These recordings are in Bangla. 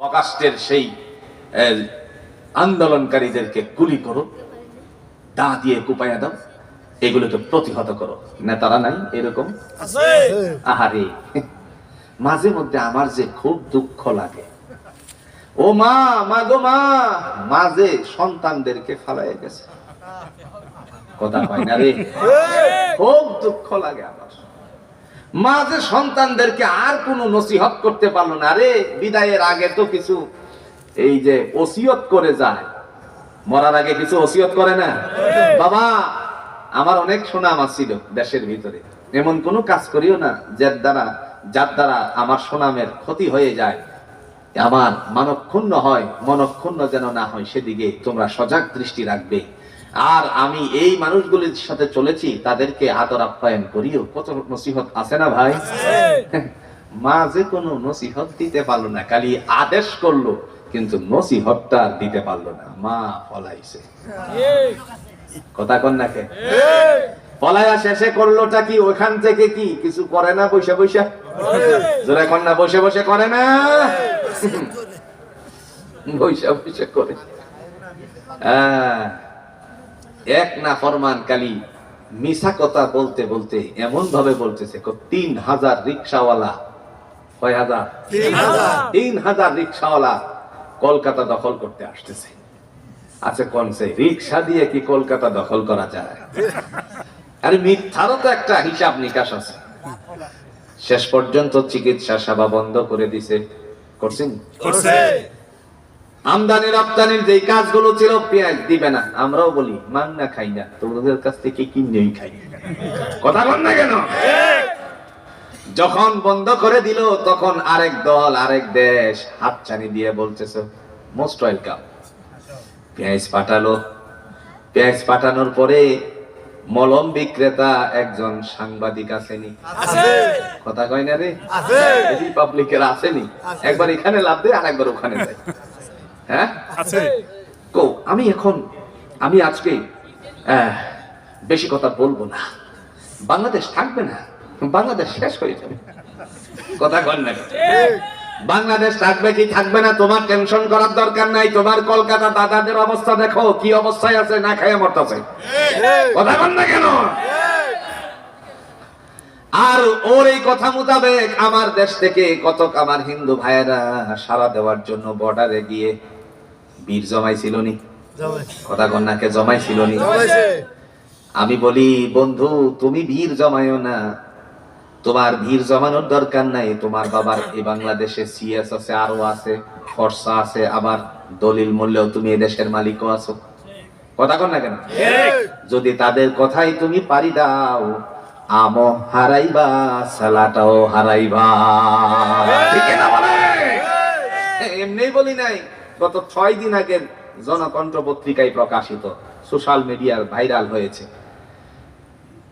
অগাস্টের সেই আন্দোলনকারীদেরকে গুলি করো দা দিয়ে কুপাইয়া দাও এগুলোকে প্রতিহত করো। নেতারা নাই এরকম? আহারে মাঝে মধ্যে আমার যে খুব দুঃখ লাগে। ও মা মা গো মা মাঝে সন্তানদেরকে ফালাই গেছে। কথা হয় না রে? খুব দুঃখ লাগে আমার। মা যে সন্তানদেরকে আর কোনো নসিহত করতে পারল না। রে বিদায়ের আগে তো কিছু এই যে ওসিয়ত করে যায়। মরার আগে কিছু ওসিয়ত করে না? বাবা, আমার অনেক সুনাম ছিল দেশের ভিতরে। এমন কোনো কাজ করিও না যার দ্বারা যার দ্বারা আমার সুনামের ক্ষতি হয়ে যায়। আমার মানক্ষুণ্ণ হয়, মনক্ষুণ্ণ যেন না হয়, সেদিকে তোমরা সজাগ দৃষ্টি রাখবে। আর আমি এই মানুষগুলির সাথে চলেছি তাদেরকে আদর আপ্যায়ন করিও। কত নসিহত আছে না ভাই? মা যে কোনো নসিহত দিতে পারল না খালি আদেশ করল কিন্তু নসিহতটা দিতে পারল না। মা ফলাইছে কথা কন নাকে পলায়া শেষে করলোটা কি ওখান থেকে কি? কিছু করে না বৈশা বৈশা জোরে কন্যা বসে বসে করে না? বৈশা বৈশা করে। আহ, এক না ফরমান কালি মিশা কথা বলতে বলতে এমন ভাবে বলতেছে তিন হাজার রিক্সাওয়ালা। কয় হাজার? তিন হাজার। রিক্সাওয়ালা কলকাতা দখল করতে আসতেছে। আচ্ছা কনসে রিক্সা দিয়ে কি কলকাতা দখল করা যায়? আরে মিথ্যারও তো একটা হিসাব নিকাশ আছে। শেষ পর্যন্ত চিকিৎসা সেবা বন্ধ করে দিছে। করছেন? আমদানি রপ্তানির যে কাজগুলো ছিল পেঁয়াজ দিবে না। আমরাও বলি মান না খাই না তোমাদের কাছ থেকে কিনেই খাই। কথা বল না কেন? যখন বন্ধ করে দিল তখন আরেক দল আরেক দেশ হাতছানি দিয়ে বলতেছে মোস্ট ওয়েলকাম। পেঁয়াজ পাঠালো। পেঁয়াজ পাঠানোর পরে মলম বিক্রেতা একজন সাংবাদিক আসেনি। কথা কয় না রে? রিপাবলিকের আসেনি। একবার এখানে লাভ দেয় আর একবার ওখানে যায় হ্যাঁ? আমি এখন আমি আজকে বেশি কথা বলব না। বাংলাদেশ থাকবে না বাংলাদেশ শেষ হয়ে যাবে। কথা কন না। বাংলাদেশ থাকবে কি থাকবে না তোমার টেনশন করার দরকার নাই তোমার কলকাতা দাদাদের অবস্থা দেখো কি অবস্থায় আছে না খাইয়ে মরতেছে। কথা কন না কেন? আর ওর এই কথা মোতাবেক আমার দেশ থেকে কতক আমার হিন্দু ভাইয়েরা সারা দেওয়ার জন্য বর্ডারে গিয়ে বীর জমাইছিল নি কথা কন্যাকে জমাইছিল নি আমি বলি বন্ধু তুমি ভিড় জমায়ো না। তোমার ভিড় জমানোর দরকার নাই। তোমার বাবার এই বাংলাদেশে সিএস আছে আরও আছে ফর্সা আছে। আবার দলিল মূল্যেও তুমি এদেশের মালিকও আছো। কথা কন না কেন? যদি তাদের কথাই তুমি পারি দাও আমও হারাইবা সালাটাও হারাইবা। ঠিক। না বলে? এমনি বলি নাই। গত ছয় দিন আগের জনকণ্ঠ পত্রিকায় প্রকাশিত সোশ্যাল মিডিয়ার ভাইরাল হয়েছে।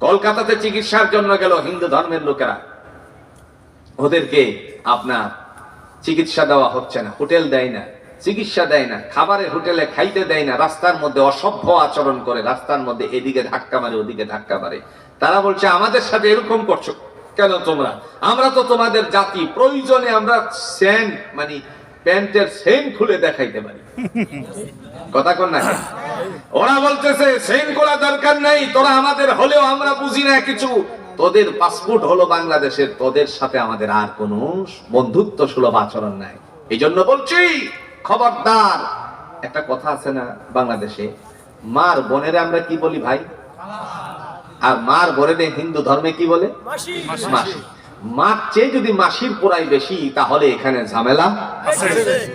কলকাতাতে চিকিৎসার জন্য গেল হিন্দু ধর্মের লোকেরা। ওদেরকে আপনার চিকিৎসা দেওয়া হচ্ছে না, হোটেল দেয় না, চিকিৎসা দেয় না, খাবারের হোটেলে খাইতে দেয় না, রাস্তার মধ্যে অসভ্য আচরণ করে, রাস্তার মধ্যে এদিকে ধাক্কা মারে, ওদিকে ধাক্কা মারে। তারা বলছে, আমাদের সাথে এরকম করছ কেন তোমরা? আমরা তো তোমাদের জাতি, প্রয়োজনে আমরা সেন মানে প্যান্টের সেন খুলে দেখাইতে পারি। কথা কন না ওরা বলতেছে সেন করা দরকার নাই তোরা আমাদের হলেও আমরা বুঝি না কিছু। তোদের পাসপোর্ট হলো বাংলাদেশের তোদের সাথে আমাদের আর কোনো বন্ধুত্ব সুলভ আচরণ নাই। এই জন্য বলছি খবরদার একটা কথা আছে না বাংলাদেশে মার বোনেরা আমরা কি বলি ভাই? আর মার বোনেরে হিন্দু ধর্মে কি বলে? মাসি। মার চেয়ে যদি মাসির পোড়াই বেশি তাহলে এখানে ঝামেলা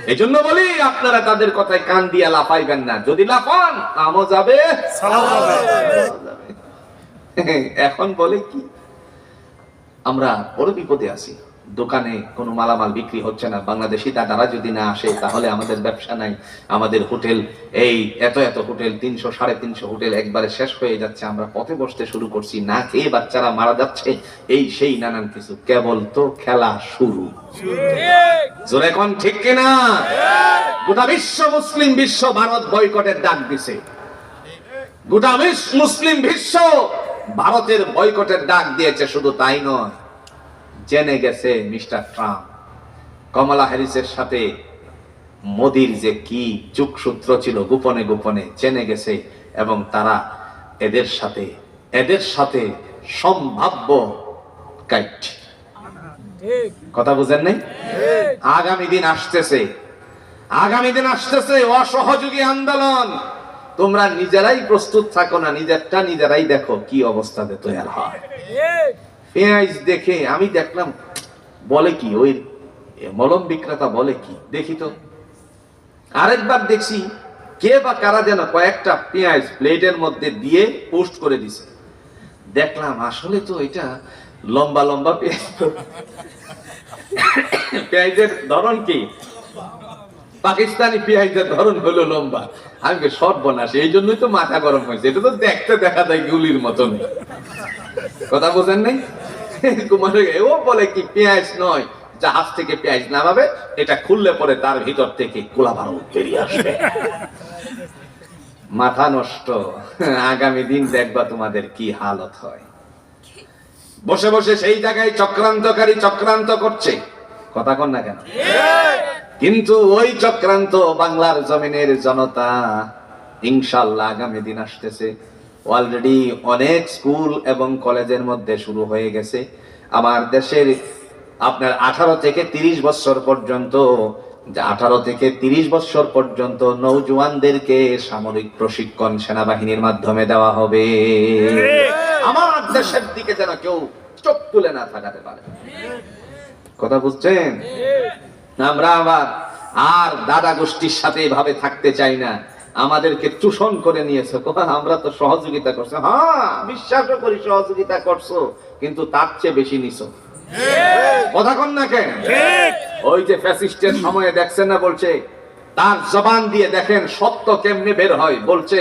এই জন্য বলি আপনারা তাদের কথায় কান দিয়া লাফাইবেন না। যদি লাফান আমও যাবে। এখন বলে কি আমরা বড় বিপদে আছি। দোকানে কোনো মালামাল বিক্রি হচ্ছে না। বাংলাদেশি দাদারা যদি না আসে, তাহলে আমাদের ব্যবসা নাই। আমাদের হোটেল এই এত এত হোটেল, তিনশো, সাড়ে তিনশো হোটেল একবারে শেষ হয়ে যাচ্ছে। আমরা পথে বসতে শুরু করছি। না খেয়ে বাচ্চারা মারা যাচ্ছে। এই সেই নানান কিছু। কেবল তো খেলা শুরু। জোরে কোন ঠিক কিনা? গোটা বিশ্ব মুসলিম বিশ্ব ভারত বয়কটের ডাক দিছে। গোটা বিশ্ব মুসলিম বিশ্ব ভারতের বয়কটের ডাক দিয়েছে। শুধু তাই নয় জেনে গেছে মিস্টার ট্রাম্প। কমলা হ্যারিসের সাথে মোদির যে কি যুগসূত্র ছিল গোপনে গোপনে জেনে গেছে এবং তারা এদের সাথে এদের সাথে সম্ভাব্য কাইট। কথা বুঝেন নাই? আগামী দিন আসতেছে। আগামী দিন আসতেছে অসহযোগী আন্দোলন। তোমরা নিজেরাই প্রস্তুত থাকো না, নিজেরটা নিজেরাই দেখো কি অবস্থাতে তৈরি হয়। পেঁয়াজ দেখে আমি দেখলাম, বলে কি, ওই মলম বিক্রেতা বলে কি? দেখি তো। আরেকবার দেখছি, কে বা কারা যেন কয়েকটা পেঁয়াজ প্লেটের মধ্যে দিয়ে পোস্ট করে দিছে। দেখলাম, আসলে তো এটা লম্বা লম্বা পেঁয়াজ। পেঁয়াজের ধরন কি? পাকিস্তানি পেঁয়াজের ধরন হলো লম্বা। আমি সর্বনাশ, এই জন্যই তো মাথা গরম হয়েছে। এটা তো দেখতে দেখা যায় গুলির মতন কথা বোঝেন নাই? বলে কি পেঁয়াজ নয়? জাহাজ থেকে পেঁয়াজ নামাবে, এটা খুললে পরে তার ভিতর থেকে বারুদ বেরিয়ে আসবে। মাথা নষ্ট। আগামী দিন দেখবা তোমাদের কি হালত হয়। বসে বসে সেই জায়গায় চক্রান্তকারী চক্রান্ত করছে। কথা কন না কেন? কিন্তু ওই চক্রান্ত বাংলার জমিনের জনতা ইনশাল্লাহ আগামী দিন আসতেছে। অলরেডি অনেক স্কুল এবং কলেজের মধ্যে শুরু হয়ে গেছে। আমার দেশের আপনার আঠারো থেকে তিরিশ বছর পর্যন্ত আঠারো থেকে তিরিশ বছর পর্যন্ত নৌজওয়ানদেরকে সামরিক প্রশিক্ষণ সেনাবাহিনীর মাধ্যমে দেওয়া হবে। আমার দেশের দিকে যেন কেউ চোখ তুলে না থাকাতে পারে। কথা বুঝছেন? আমরা আবার আর দাদা গোষ্ঠীর সাথে এভাবে থাকতে চাই না। আমাদেরকে চূষণ করে নিয়েছে। আমরা তো সহযোগিতা করছ। হ্যাঁ বিশ্বাসও করি সহযোগিতা করছ কিন্তু তার চেয়ে বেশি নিছো। কথা কন না কেন? ওই যে ফ্যাসিস্টের সময়ে দেখছেন না বলছে তার জবান দিয়ে দেখেন সত্য কেমনে বের হয়। বলছে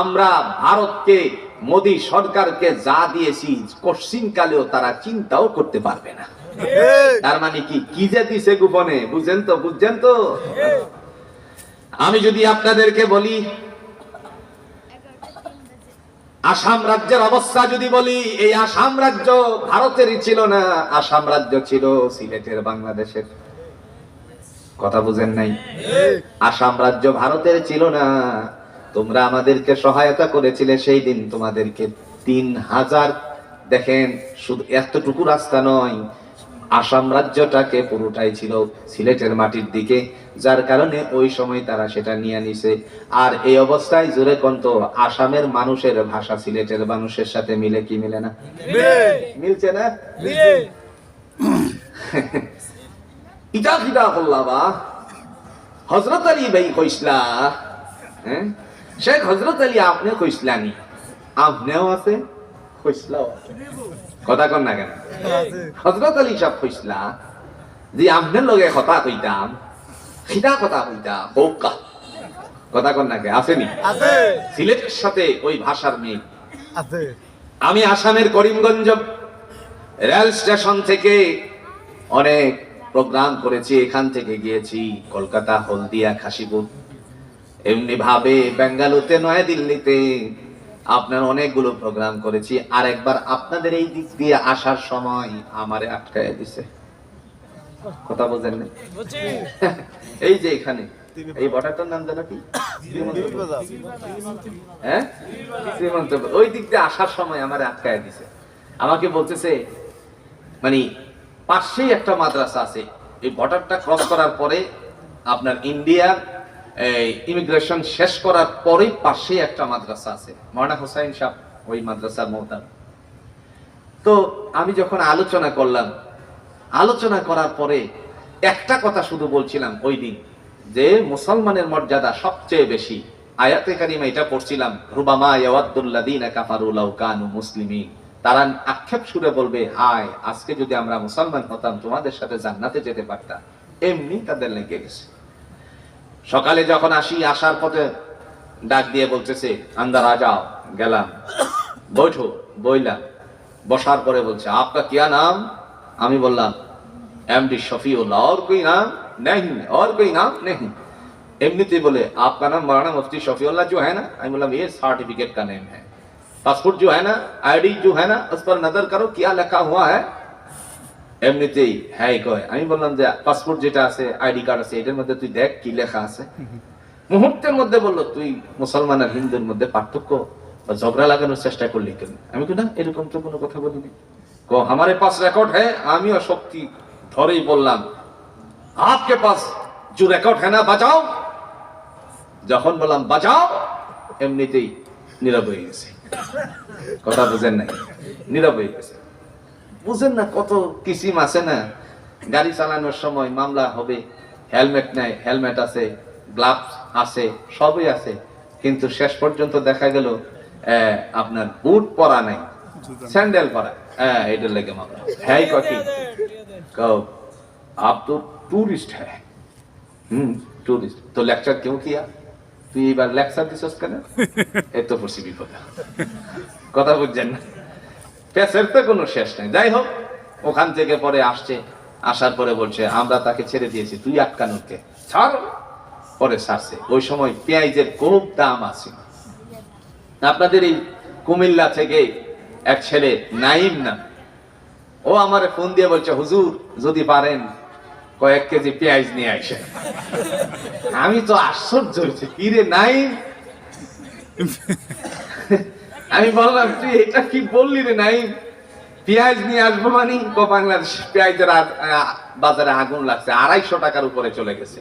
আমরা ভারতকে মোদী সরকারকে যা দিয়েছি কশিন কালেও তারা চিন্তাও করতে পারবে না। তার মানে কি? কি যে দিছে গোপনে? বুঝেন তো বুঝছেন তো? আমি যদি আপনাদেরকে বলি, আসাম রাজ্যের অবস্থা যদি বলি, এই আসাম রাজ্য ভারতেরই ছিল না, আসাম রাজ্য ছিল সিলেটের বাংলাদেশের। কথা বুঝেন নাই? আসাম রাজ্য ভারতের ছিল না। তোমরা আমাদেরকে সহায়তা করেছিলে সেই দিন তোমাদেরকে তিন হাজার। দেখেন, শুধু এতটুকু রাস্তা নয় আসাম রাজ্যটাকে পুরোটাই ছিল সিলেটের মাটির দিকে যার কারণে ওই সময় তারা সেটা নিয়ে নিছে। আর এই অবস্থায় জোরে কন্ত আসামের মানুষের ভাষা সিলেটের মানুষের সাথে মিলে কি মিলে না? মিলছে না? ইটা কিটা করলাবা হজরত আলী ভাই কইসলা? হ্যাঁ? শেখ হজরত আলী আপনি কইসলানি আপনিও আছে? কথা কন না কেন? হজরত আলী কইসলা যে আপনার লগে কথা কইতাম খিদা কথা কইতাম বৌকা। কথা কন না কে আসেনি সিলেটের সাথে ওই ভাষার মিল। আমি আসামের করিমগঞ্জ রেল স্টেশন থেকে অনেক প্রোগ্রাম করেছি এখান থেকে গিয়েছি কলকাতা হলদিয়া খাসিপুর। এমনি ভাবে বেঙ্গালুরুতে নয় দিল্লিতে আপনার অনেকগুলো প্রোগ্রাম করেছি আর একবার আপনাদের এই দিক দিয়ে আসার সময় আমারে আটকায় দিছে। কথা বোঝেন না এই যে এখানে এই বটারটার নাম যেন কি? হ্যাঁ? শ্রীমন্ত ওই দিক দিয়ে আসার সময় আমার আটকায় দিছে। আমাকে বলতেছে মানে পাশেই একটা মাদ্রাসা আছে। এই বর্ডারটা ক্রস করার পরে আপনার ইন্ডিয়ার ইমিগ্রেশন শেষ করার পরে পাশেই একটা মাদ্রাসা আছে। মৌলানা হোসাইন সাহ ওই মাদ্রাসার মহতাব তো আমি যখন আলোচনা করলাম, আলোচনা করার পরে একটা কথা শুধু বলছিলাম ওই দিন, যে মুসলমানের মর্যাদা সবচেয়ে বেশি। আয়াতে কারিমা এটা পড়ছিলাম, রুবামা ইয়াওয়াদ্দুল্লাযীনা কাফারু লাউ কানু মুসলিমিন। তারা আক্ষেপ সুরে বলবে, হায়, আজকে যদি আমরা মুসলমান হতাম, তোমাদের সাথে জান্নাতে যেতে পারতাম। এমনি তাদের লেগে গেছে। সকালে যখন আসি আসার পথে ডাক দিয়ে বলতেছে আন্দার আ যাও গেলাম বৈঠো বইলাম বসার পরে বলছে আপকা কিয়া নাম আমি বললাম एमडी शफीउल्लाह और कोई नाम नहीं और कोई नाम नहीं एमनीते बोले आपका नाम मौलाना मुफ्ती शफीउल्लाह जो है ना आई बोला ये सर्टिफिकेट का नेम है पासपोर्ट जो है ना आईडी जो है ना उस पर नजर करो क्या लिखा हुआ है এমনিতেই হ্যাঁ কয় আমি বললাম যে পাসপোর্ট যেটা আছে আইডি কার্ড আছে এটার মধ্যে তুই দেখ কি লেখা আছে। মুহূর্তের মধ্যে বলল তুই মুসলমান আর হিন্দুর মধ্যে পার্থক্য বা ঝগড়া লাগানোর চেষ্টা করলি কেন? আমি কিনা এরকম তো কোনো কথা বলিনি। ক আমারে পাস রেকর্ড হ্যাঁ আমিও শক্তি ধরেই বললাম আপকে পাস জু রেকর্ড হ্যাঁ না বাঁচাও। যখন বললাম বাঁচাও এমনিতেই নীরব হয়ে গেছে। কথা বুঝেন নাই নীরব হয়ে গেছে। বুঝেন না কত কিসিম আছে না? গাড়ি চালানোর সময় মামলা হবে, হেলমেট নেয় হেলমেট আছে, গ্লাভস আছে, সবই আছে। কিন্তু শেষ পর্যন্ত দেখা গেল আপনার বুট পরা নাই, স্যান্ডেল পরা। হ্যাঁ এটার লেগে মামলা। হ্যাঁ ককি আপ তো টুরিস্ট হ্যাঁ। হুম, টুরিস্ট। তো লেকচার কেউ কিয়া তুই এবার লেকচার দিছস কেন? এত পড়ছি বিপদ। কথা বুঝছেন না? পেসের তো কোনো শেষ নাই। যাই হোক, ওখান থেকে পরে আসছে, আসার পরে বলছে, আমরা তাকে ছেড়ে দিয়েছি, তুই আটকানোকে ছাড়। পরে ছাড়ছে। ওই সময় পেঁয়াজের খুব দাম আছে। আপনাদের এই কুমিল্লা থেকে এক ছেলে নাইম না ও আমার ফোন দিয়ে বলছে, হুজুর, যদি পারেন কয়েক কেজি পেঁয়াজ নিয়ে আসে আমি তো আশ্চর্য হয়েছি। কি রে নাই আমি বললাম, তুই এটা কি বললি রে নাই পেঁয়াজ নিয়ে আসব মানে? বাংলাদেশ পেঁয়াজের বাজারে আগুন লাগছে, আড়াইশো টাকার উপরে চলে গেছে।